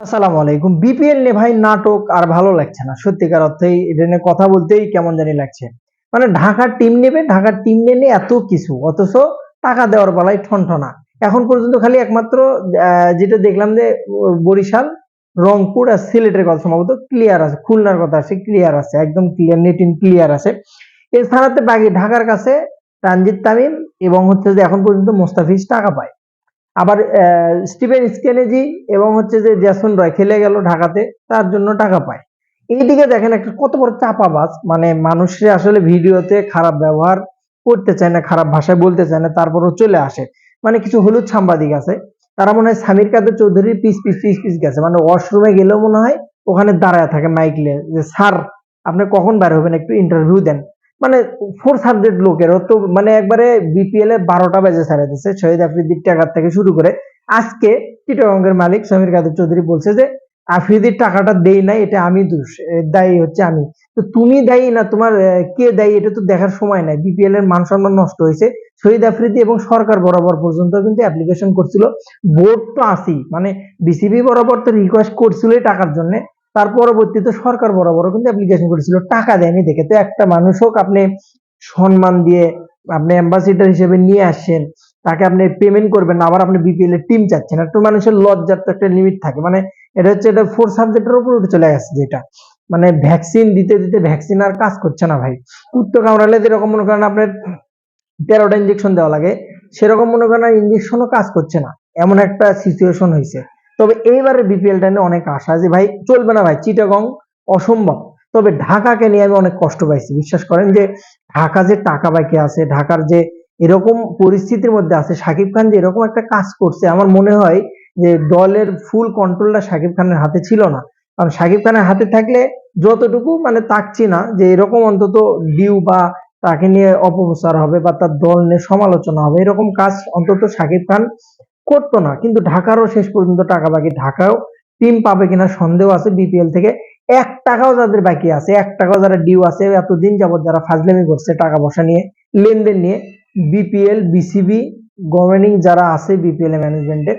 আসসালামু আলাইকুম। বিপিএল নিয়ে ভাই নাটক আর ভালো লাগছে না। সত্যিকার অর্থেই এটা নিয়ে কথা বলতেই কেমন জানি লাগছে। মানে ঢাকার টিম নেবে, ঢাকার টিম নিয়ে এত কিছু, অথচ টাকা দেওয়ার বেলায় ঠনঠনা। এখন পর্যন্ত খালি একমাত্র যেটা দেখলাম যে, বরিশাল, রংপুর আর সিলেটের কথা সম্ভবত ক্লিয়ার আছে। খুলনার কথা আছে ক্লিয়ার আছে, একদম ক্লিয়ার নেট ইন ক্লিয়ার আছে। এছাড়াতে বাকি ঢাকার কাছে তানজিদ তামিম এবং হচ্ছে যে এখন পর্যন্ত মোস্তাফিজ টাকা পায়। আবার স্টিভেন স্কেনেজি এবং হচ্ছে যে জ্যাসন রয় খেলে গেল ঢাকাতে, তার জন্য টাকা পায়। এইদিকে দেখেন একটা কত বড় চাপাবাজ মানে মানুষে আসলে ভিডিওতে খারাপ ব্যবহার করতে চায় না, খারাপ ভাষায় বলতে চায় না, তারপরও চলে আসে। মানে কিছু হলুদ সাংবাদিক আছে, তারা মনে হয় সামির কাদের চৌধুরীর পিস পিস পিস পিস গেছে। মানে ওয়াশরুমে গেলেও মনে হয় ওখানে দাঁড়ায় থাকে মাইক নিয়ে, যে, স্যার, আপনি কখন বের হবেন? একটু ইন্টারভিউ দেন। মানে ফোর সাবজেক্ট লোকের, তো মানে একবারে বিপিএল এর বারোটা বেজে ছাড়া দিচ্ছে শহীদ আফ্রিদির টাকার থেকে শুরু করে আজকে চিটাগঙ্গের মালিক সমীর কাদের চৌধুরী বলছে যে, আফ্রিদির টাকাটা দেই নাই, এটা আমি দোষ দায়ী হচ্ছে আমি। তো তুমি দায়ী না, তোমার কে দায়ী, এটা তো দেখার সময় নাই। বিপিএল এর মান সম্মান নষ্ট হয়েছে। শহীদ আফ্রিদি এবং সরকার বরাবর পর্যন্ত কিন্তু অ্যাপ্লিকেশন করছিল। বোর্ড তো আসি মানে বিসিবি বরাবর তো রিকোয়েস্ট করছিল টাকার জন্য। তার পরবর্তীতে সরকার বরাবর কিন্তু অ্যাপ্লিকেশন করেছিল। টাকা দেয়নি দেখে। তো একটা মানুষ হোক, আপনি সম্মান দিয়ে আপনি অ্যাম্বাসিডার হিসেবে নিয়ে আসছেন, তাকে আপনি পেমেন্ট করবেন আবার আপনি বিপিএল এর টিম চাচ্ছেন। একটা মানুষের লজ্জার তো একটা লিমিট থাকে। মানে এটা হচ্ছে এটা ফোর সাবজেক্টের উপর উঠে চলে গেছে যেটা। মানে ভ্যাকসিন দিতে দিতে ভ্যাকসিন আর কাজ করছে না ভাই। কুত্তো কামড়ালে যেরকম মনে করেন আপনার তেরোটা ইঞ্জেকশন দেওয়া লাগে, সেরকম মনে করেন ইঞ্জেকশনও কাজ করছে না। এমন একটা সিচুয়েশন হয়েছে। তবে এইবারে বিপিএলটা নিয়ে অনেক আশা যে ভাই, চলবে না ভাই, চিটাগং অসম্ভব। তবে ঢাকাকে নিয়ে আমি অনেক কষ্ট পাইছি, বিশ্বাস করেন যে ঢাকা যে টাকা বাকি আছে, ঢাকার যে এরকম পরিস্থিতির মধ্যে আছে সাকিব খান যে এরকম একটা কাজ করছে, আমার মনে হয় যে দলের ফুল কন্ট্রোলটা সাকিব খানের হাতে ছিল না। কারণ সাকিব খানের হাতে থাকলে যতটুকু মানে তাকছি না যে এরকম অন্তত ডিউ বা তাকে নিয়ে অপপ্রচার হবে বা তার দল নিয়ে সমালোচনা হবে, এরকম কাজ অন্তত সাকিব খান করতো না। কিন্তু ঢাকারও শেষ পর্যন্ত টাকা বাকি ঢাকাও টিম পাবে কিনা সন্দেহ আছে বিপিএল থেকে। এক টাকাও যাদের বাকি আছে, এক টাকাও যারা ডিউ আছে, এতদিন যাবত যারা ফাজলামি করছে টাকা পয়সা নিয়ে, লেনদেন নিয়ে বিপিএল বিসিবি গভর্নিং যারা আছে বিপিএল ম্যানেজমেন্টে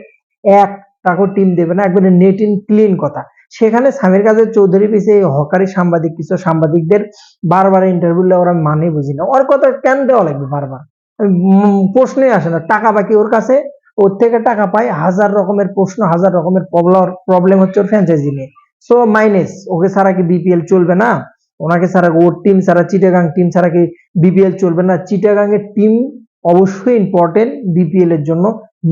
এক টাকাও টিম দেবে না, একবারে নেট ইন ক্লিন কথা। সেখানে সামির কাজের চৌধুরী পিছিয়ে এই হকারি সাংবাদিক, কিছু সাংবাদিকদের বারবার ইন্টারভিউ দেওয়ার আমি মানে বুঝি না ওর কথা কেন দেওয়া লাগবে বারবার? প্রশ্নই আসে না। টাকা বাকি ওর কাছে ওর থেকে টাকা পায় হাজার রকমের প্রশ্ন হাজার রকমের প্রবলেম হচ্ছে ওর ফ্র্যাঞ্চাইজি নিয়ে। সো মাইনাস ওকে ছাড়া কি বিপিএল চলবে না? ওনাকে ছাড়া ওর টিম ছাড়া চিটাগাং টিম ছাড়া কি বিপিএল চলবে না? চিটাগাং এর টিম অবশ্যই ইম্পর্টেন্ট বিপিএল এর জন্য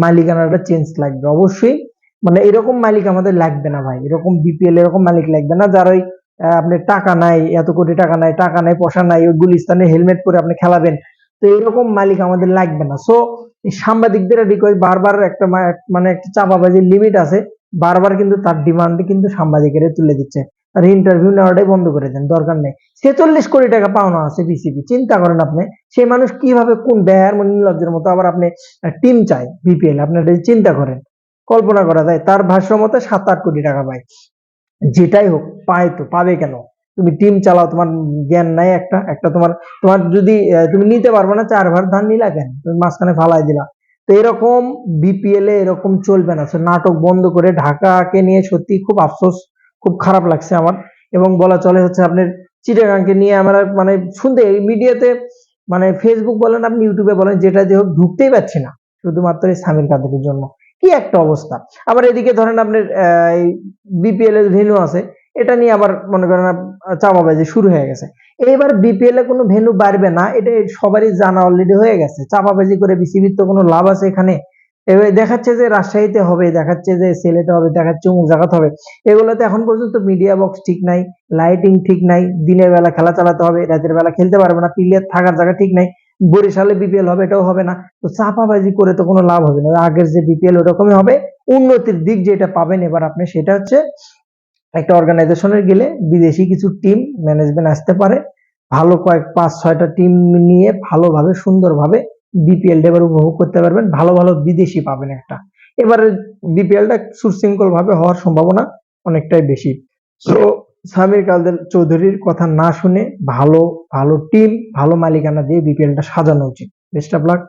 মালিকানাটা চেঞ্জ লাগবে অবশ্যই। মানে এরকম মালিক আমাদের লাগবে না ভাই এরকম বিপিএল এরকম মালিক লাগবে না যার ওই আহ, আপনার টাকা নাই এত কোটি টাকা নাই টাকা নাই পয়সা নাই ওই গুলিস্তানে হেলমেট পরে আপনি খেলাবেন। তো এরকম মালিক আমাদের লাগবে না। সো সাংবাদিকদের রিকোয়েস্ট বারবার একটা মানে একটা চাপাবাজির লিমিট আছে। বারবার কিন্তু তার ডিমান্ডে কিন্তু সাংবাদিকেরা তুলে দিচ্ছে। তার ইন্টারভিউ নেওয়াটাই বন্ধ করে দেন, দরকার নেই। ছেচল্লিশ কোটি টাকা পাওনা আছে বিসিবি চিন্তা করেন আপনি। সেই মানুষ কীভাবে কোন ব্যয়ের নির্লজ্জের মতো আবার আপনি টিম চাই বিপিএল আপনার চিন্তা করেন। কল্পনা করা যায়, তার ভাষ্য মতে সাত আট কোটি টাকা পায়। যেটাই হোক, পায় তো, পাবে কেন? তুমি টিম চালাও, তোমার জ্ঞান নাই একটা একটা তোমার তোমার যদি তুমি নিতে পারবে না চার ভার ধান নিলা কেন? তুমি মাঝখানে ফালাই দিলা। তো এরকম বিপিএল এ এরকম চলবে না। নাটক বন্ধ করে ঢাকাকে নিয়ে সত্যি খুব আফসোস, খুব খারাপ লাগছে আমার। এবং বলা চলে হচ্ছে আপনার চিটাগাংকে নিয়ে আমরা মানে শুনতে মিডিয়াতে মানে ফেসবুক বলেন, আপনি ইউটিউবে বলেন, যেটা যে হোক ঢুকতেই পারছি না। শুধুমাত্র এই সামির কাদের জন্য। কি একটা অবস্থা। আবার এদিকে ধরেন আপনার বিপিএল এর ভেন্যু আছে। এটা নিয়ে আবার মনে করেন চাপাবাজি শুরু হয়ে গেছে। এইবার বিপিএল এ কোনো ভেন্যু বাড়বে না এটা সবারই জানা অলরেডি হয়ে গেছে। চাপাবাজি করে বিসিবির তো কোনো লাভ আছে এখানে। এবার দেখাচ্ছে যে রাজশাহীতে হবে, দেখাচ্ছে যে সিলেটে হবে, দেখাচ্ছে অমুক জায়গাতে হবে। এগুলোতে এখন পর্যন্ত মিডিয়া বক্স ঠিক নাই লাইটিং ঠিক নাই, দিনের বেলা খেলা চালাতে হবে, রাতের বেলা খেলতে পারবে না প্লেয়ার থাকার জায়গা ঠিক নাই, বরিশালে বিপিএল হবে, এটাও হবে না। তো চাপাবাজি করে তো কোনো লাভ হবে না। আগের যে বিপিএল ওরকমই হবে, উন্নতির দিক যেটা পাবেন এবার আপনি সেটা হচ্ছে একটা অর্গানাইজেশনের গেলে বিদেশি কিছু টিম ম্যানেজমেন্ট আসতে পারে। ভালো কয়েক পাঁচ, ছয়টা টিম নিয়ে ভালোভাবে, সুন্দরভাবে বিপিএল এবার উপভোগ করতে পারবেন। ভালো ভালো বিদেশি পাবেন একটা। এবারে বিপিএলটা সুশৃঙ্খল ভাবে হওয়ার সম্ভাবনা অনেকটাই বেশি। তো সামির কালদের চৌধুরীর কথা না শুনে ভালো ভালো টিম ভালো মালিকানা দিয়ে বিপিএলটা সাজানো উচিত। Best of luck